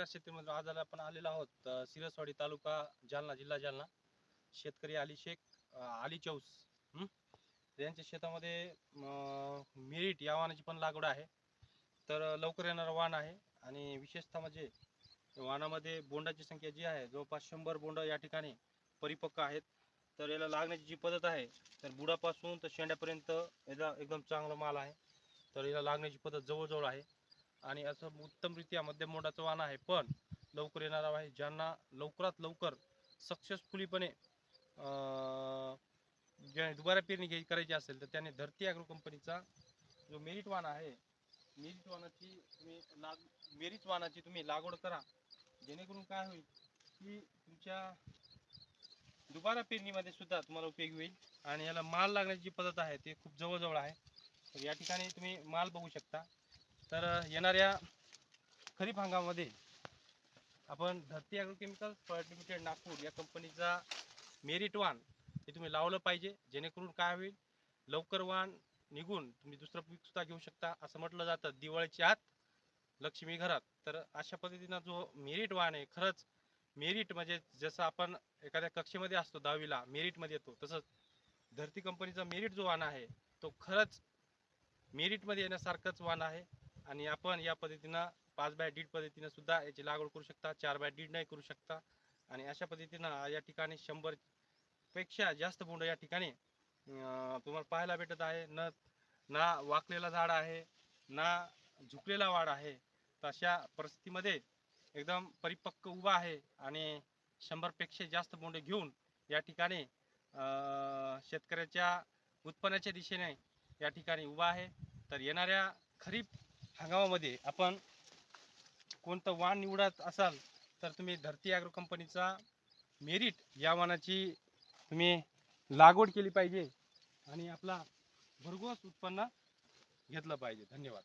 नमस्कार शेतीमध्ये आज आपण आलेलो आहोत सिरसवाडी तालुका जालना जिल्हा जालना. शेतकरी अली शेख अली चौस यांच्या शेतामध्ये मेरिट या वाहनाची पण लागवड आहे. तर लवकर येणारं वाहन आहे आणि विशेषतः म्हणजे वाहनामध्ये बोंडाची संख्या जी आहे जवळपास शंभर बोंड या ठिकाणी परिपक्व आहेत. तर याला लागण्याची जी पद्धत आहे तर बुडापासून तर शेंड्यापर्यंत याचा एकदम चांगला माल आहे. तर याला लागण्याची पद्धत जवळजवळ आहे. आणि असं उत्तमरित्या मध्यम मोडाचं वाहन आहे. पण लवकर येणारा आहे ज्यांना लवकरात लवकर सक्सेसफुलीपणे ज्या दुबारा पेरणी घ्यायची करायची असेल तर त्याने धरती ॲग्रो कंपनीचा जो मेरिट वाहन आहे मेरिट वाहनाची तुम्ही लाग मेरिट वाहनाची तुम्ही लागवड करा. जेणेकरून काय होईल की तुमच्या दुबारा पेरणीमध्ये सुद्धा तुम्हाला उपयोगी होईल आणि याला माल लागण्याची जी पद्धत आहे ते खूप जवळजवळ आहे. तर या ठिकाणी तुम्ही माल बघू शकता. तर येणाऱ्या खरीप हंगामामध्ये आपण धरती ॲग्रोकेमिकल्स प्रायव्हेट लिमिटेड नागपूर या कंपनीचा मेरिट वाण हे तुम्ही लावलं पाहिजे. जेणेकरून काय होईल? लवकर वाण निघून तुम्ही दुसरं पीक सुद्धा घेऊ शकता. असं म्हटलं जातं. दिवाळीच्या आत लक्ष्मी घरात. तर अशा पद्धतीनं जो मेरिट वाण आहे खरंच मेरिट म्हणजे जसं आपण एखाद्या कक्षेमध्ये असतो दहावीला मेरिटमध्ये येतो तसंच धरती कंपनीचा मेरिट जो वाण आहे तो खरंच मेरिटमध्ये येण्यासारखंच वाण आहे. आणि आपण या पद्धतीनं पाच बाय दीड पद्धतीनं सुद्धा याची लागवड करू शकता चार बाय दीड नाही करू शकता. आणि अशा पद्धतीनं या ठिकाणी शंभरपेक्षा जास्त बोंड या ठिकाणी तुम्हाला पाहायला भेटत आहे. न ना वाकलेला झाड आहे ना झुकलेला वाढ आहे. तर अशा परिस्थितीमध्ये एकदम परिपक्व उभा आहे आणि शंभरपेक्षा जास्त बोंड घेऊन या ठिकाणी शेतकऱ्याच्या उत्पन्नाच्या दिशेने या ठिकाणी उभा आहे. तर येणाऱ्या खरीप हंगामामध्ये आपण कोणतं वाण निवडत असाल तर तुम्ही धरती ॲग्रो कंपनीचा मेरिट या वाणाची तुम्ही लागवड केली पाहिजे आणि आपला भरघोस उत्पन्न घेतलं पाहिजे. धन्यवाद.